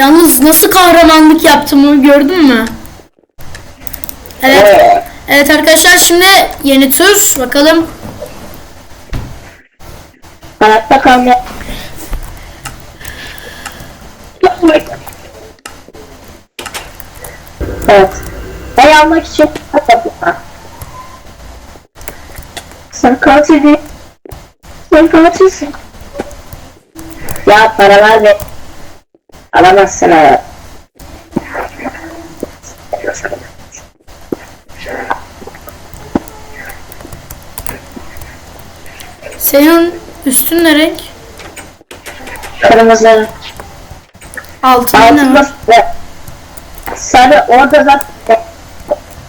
Yalnız nasıl kahramanlık yaptığımı gördün mü? Evet. Evet. Evet arkadaşlar şimdi yeni tur. Bakalım. Hayatta kalmaya. Evet. Ay almak için Sen katil değil. Sen katilsin. Ya para ver. Alamazsın ha. Senin üstün ne renk? Kırmızı. Altın ne var? sarı. Sarı orada zaten.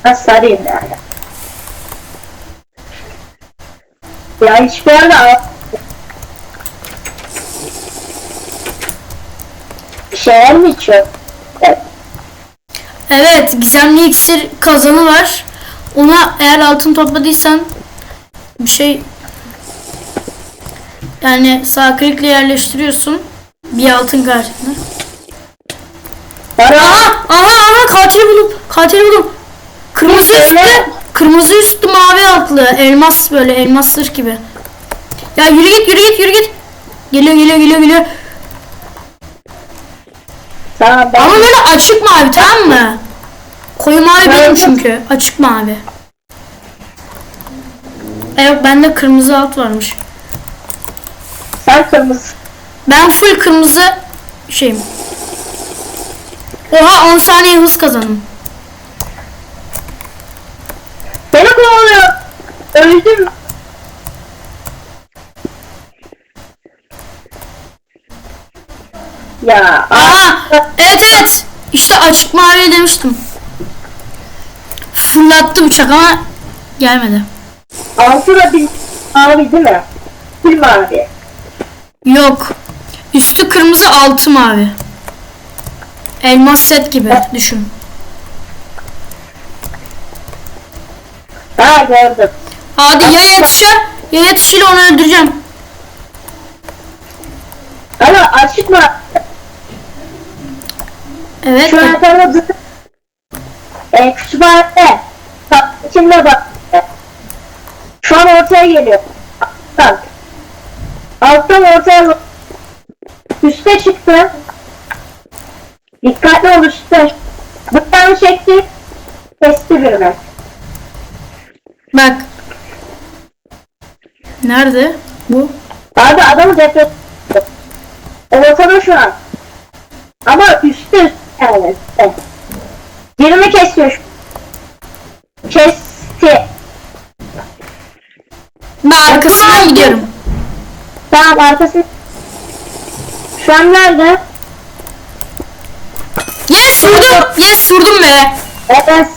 Ben sarıyım yani. Ya hiçbir yerde al- Bir şeyler mi içiyor? Evet. Evet gizemli iksir kazanı var. Ona eğer altın topladıysan bir şey yani sağ klikle yerleştiriyorsun. Bir altın karşılığında. Aha aha aha katili buldum. Katili buldum. Kırmızı Ne? üstlü, kırmızı üstlü mavi altlı. Elmas böyle elmas sır gibi. Ya yürü git yürü git yürü git. Geliyor geliyor geliyor geliyor. Tamam ben Ama böyle açık mavi tamam mı? Koyu mavi benim Evet. çünkü. Açık mavi. E yok bende kırmızı alt varmış. sen kırmızı. Ben full kırmızı şeyim. Oha 10 saniye hız kazandım. Beni kovalıyor. Öldüm. Ya. Aa, evet evet. İşte açık mavi demiştim. Fırlattı uçak ama gelmedi. Altı da bir mavi değil mi? Bir mavi. Yok. Üstü kırmızı altı mavi. Elmas set gibi düşün. Ha gördüm. Hadi ya yetişir ya yetişir onu öldüreceğim. Ama açık mı? Evet. Şu an sana dı- e, kütüphanede kimle bak. Şu an ortaya geliyor. Alttan. Alttan ortaya. Üste çıktı. Dikkatli ol üstte. Bıçağını çekti. Kesti birini. Bak. Nerede? Bu. Abi adamı defet. Ortada şu an. Ama üstte yani. üstte. Birini kesiyor. Kesti. Ben arkasından gidiyorum. Tamam arkası. Şu an nerede? Yes vurdum. Yes vurdum be. Evet